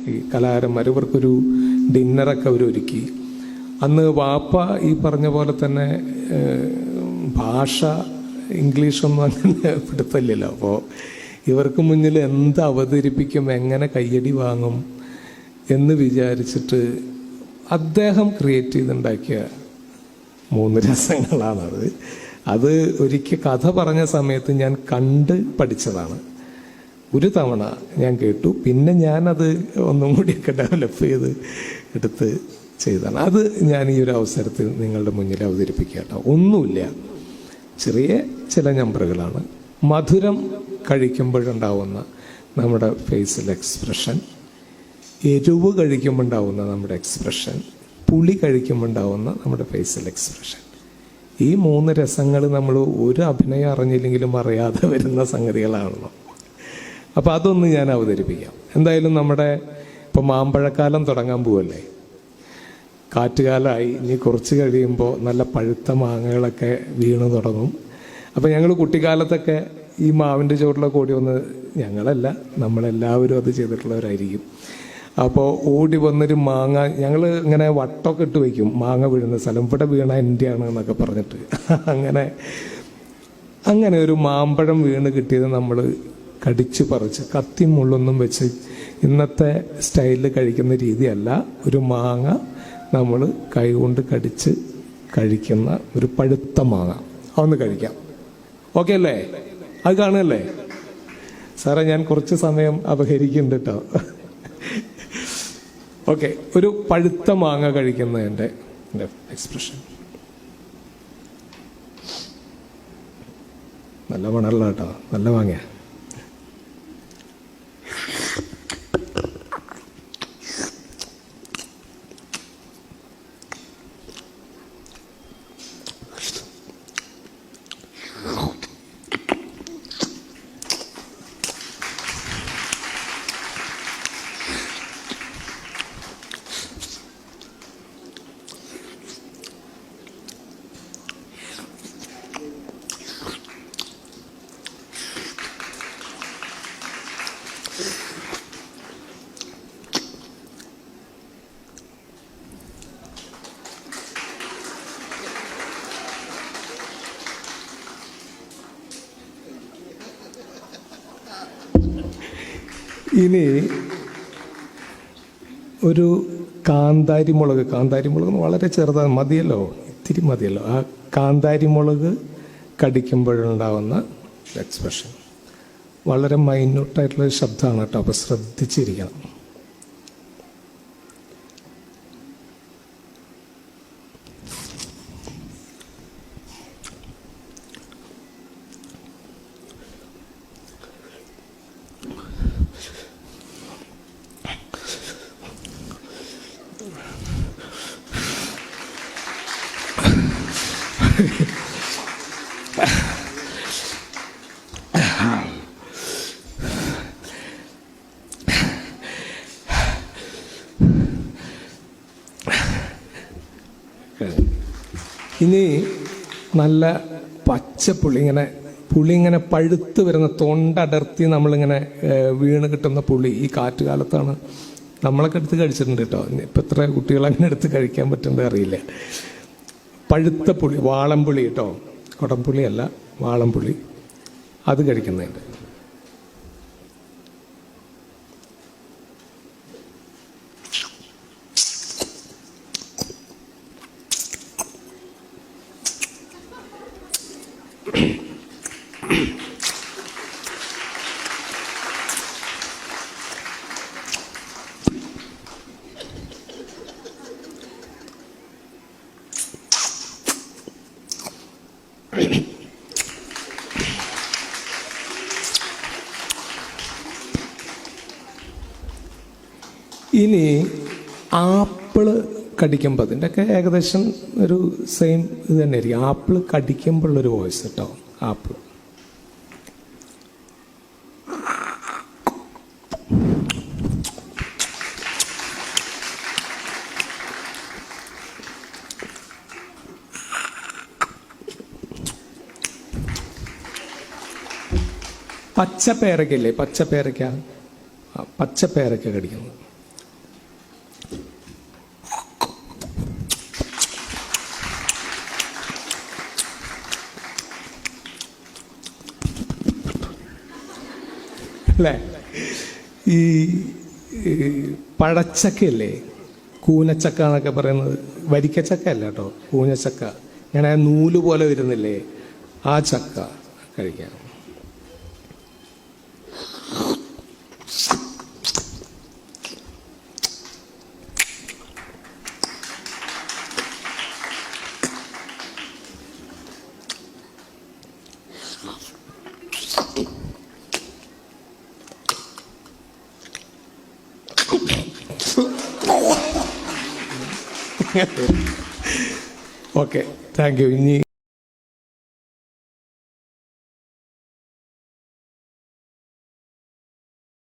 ഈ കലാകാരന്മാർ ഇവർക്കൊരു ഡിന്നറൊക്കെ അവർ ഒരുക്കി അന്ന് വാപ്പ ഈ പറഞ്ഞ പോലെ തന്നെ ഭാഷ ഇംഗ്ലീഷൊന്നും അങ്ങനെ പിടുത്തല്ലല്ലോ. അപ്പോൾ ഇവർക്ക് മുന്നിൽ എന്ത് അവതരിപ്പിക്കും എങ്ങനെ കയ്യടി വാങ്ങും എന്ന് വിചാരിച്ചിട്ട് അദ്ദേഹം ക്രിയേറ്റ് ചെയ്തുണ്ടാക്കിയ മൂന്ന് രസങ്ങളാണത്. അത് ഒരിക്കൽ കഥ പറഞ്ഞ സമയത്ത് ഞാൻ കണ്ട് പഠിച്ചതാണ്. ഒരു തവണ ഞാൻ കേട്ടു. പിന്നെ ഞാനത് ഒന്നും കൂടിയൊക്കെ ഡെവലപ്പ് ചെയ്ത് എടുത്ത് ചെയ്തതാണ് അത് ഞാൻ ഈ ഒരു അവസരത്തിൽ നിങ്ങളുടെ മുന്നിൽ അവതരിപ്പിക്കട്ടെ കേട്ടോ. ഒന്നുമില്ല. ചെറിയ ചില നമ്പറുകളാണ്. മധുരം കഴിക്കുമ്പോഴുണ്ടാവുന്ന നമ്മുടെ ഫേസിൽ എക്സ്പ്രഷൻ എരിവ് കഴിക്കുമ്പോൾ ഉണ്ടാവുന്ന നമ്മുടെ എക്സ്പ്രഷൻ പുളി കഴിക്കുമ്പോൾ ഉണ്ടാവുന്ന നമ്മുടെ ഫേസിൽ എക്സ്പ്രഷൻ ഈ മൂന്ന് രസങ്ങൾ നമ്മൾ ഒരു അഭിനയം അറിഞ്ഞില്ലെങ്കിലും അറിയാതെ വരുന്ന സംഗതികളാണല്ലോ. അപ്പോൾ അതൊന്ന് ഞാൻ അവതരിപ്പിക്കാം. എന്തായാലും നമ്മുടെ ഇപ്പോൾ മാമ്പഴക്കാലം തുടങ്ങാൻ പോവല്ലേ? കാറ്റുകാലമായി ഇനി കുറച്ച് കഴിയുമ്പോൾ നല്ല പഴുത്ത മാങ്ങകളൊക്കെ വീണ് തുടങ്ങും. അപ്പോൾ ഞങ്ങൾ കുട്ടിക്കാലത്തൊക്കെ ഈ മാവിന്റെ ചുവട്ടിലൊക്കെ ഓടി വന്ന് ഞങ്ങളല്ല നമ്മളെല്ലാവരും അത് ചെയ്തിട്ടുള്ളവരായിരിക്കും. അപ്പോൾ ഓടി വന്നൊരു മാങ്ങ ഞങ്ങൾ ഇങ്ങനെ വട്ടമൊക്കെ ഇട്ട് വയ്ക്കും മാങ്ങ വീഴുന്ന സ്ഥലം. ഇവിടെ വീണ എന്റെയാണ് എന്നൊക്കെ പറഞ്ഞിട്ട്. അങ്ങനെ അങ്ങനെ ഒരു മാമ്പഴം വീണ് കിട്ടിയത് നമ്മൾ കടിച്ച് പറിച്ച് കത്തി മുള്ളൊന്നും വെച്ച് ഇന്നത്തെ സ്റ്റൈലിൽ കഴിക്കുന്ന രീതിയല്ല. ഒരു മാങ്ങ നമ്മൾ കൈകൊണ്ട് കടിച്ച് കഴിക്കുന്ന ഒരു പഴുത്ത മാങ്ങ. അതൊന്ന് കഴിക്കാം. ഓക്കെ അല്ലേ? അത് കാണുകയല്ലേ? സാറേ ഞാൻ കുറച്ച് സമയം അപഹരിക്കുന്നുണ്ട് കേട്ടോ ഓക്കെ ഒരു പഴുത്ത മാങ്ങ കഴിക്കുന്നതിന്റെ എക്സ്പ്രഷൻ നല്ല മണമുള്ള കേട്ടോ നല്ല മാങ്ങ ഇനി ഒരു കാന്താരി മുളക് കാന്താരി മുളക് വളരെ ചെറുതാണ് മതിയല്ലോ ഇത്തിരി മതിയല്ലോ. ആ കാന്താരി മുളക് കടിക്കുമ്പോഴുണ്ടാവുന്ന എക്സ്പ്രഷൻ വളരെ മൈന്യൂട്ടായിട്ടുള്ള ശബ്ദമാണ് കേട്ടോ അപ്പോൾ ശ്രദ്ധിച്ചിരിക്കണം. ഇനി നല്ല പച്ചപ്പുളി ഇങ്ങനെ പുളി ഇങ്ങനെ പഴുത്ത് വരുന്ന തൊണ്ടടർത്തി നമ്മളിങ്ങനെ വീണ് കിട്ടുന്ന പുളി ഈ കാറ്റുകാലത്താണ്. നമ്മളൊക്കെ എടുത്ത് കഴിച്ചിട്ടുണ്ട് കേട്ടോ. ഇപ്പം എത്ര കുട്ടികൾ അങ്ങനെ എടുത്ത് കഴിക്കാൻ പറ്റുന്നത് അറിയില്ല. പഴുത്ത പുളി വാളംപുളി കേട്ടോ കുടംപുളി അല്ല വാളംപുളി. അത് കഴിക്കുന്നുണ്ട് ഇനി ആപ്പിൾ കടിക്കുമ്പോൾ അതിന്റെയൊക്കെ ഏകദേശം ഒരു സെയിം ഇത് തന്നെ ആയിരിക്കും ആപ്പിൾ കടിക്കുമ്പോഴുള്ളൊരു വോയിസ് കേട്ടോ ആപ്പിൾ പച്ച പച്ചപ്പേരക്ക. പച്ചപ്പേരക്ക പച്ച പേരക്ക കടിക്കുന്നത്. അല്ലേ? ഈ പഴച്ചക്കയല്ലേ? കൂനച്ചക്ക എന്നൊക്കെ പറയുന്നത്. വരിക്കച്ചക്ക അല്ല കേട്ടോ കൂനച്ചക്ക. ഞാൻ ആ നൂൽ പോലെ വരുന്നില്ലേ? ആ ചക്ക കഴിക്കാം. ഓക്കെ താങ്ക് യു ഇനി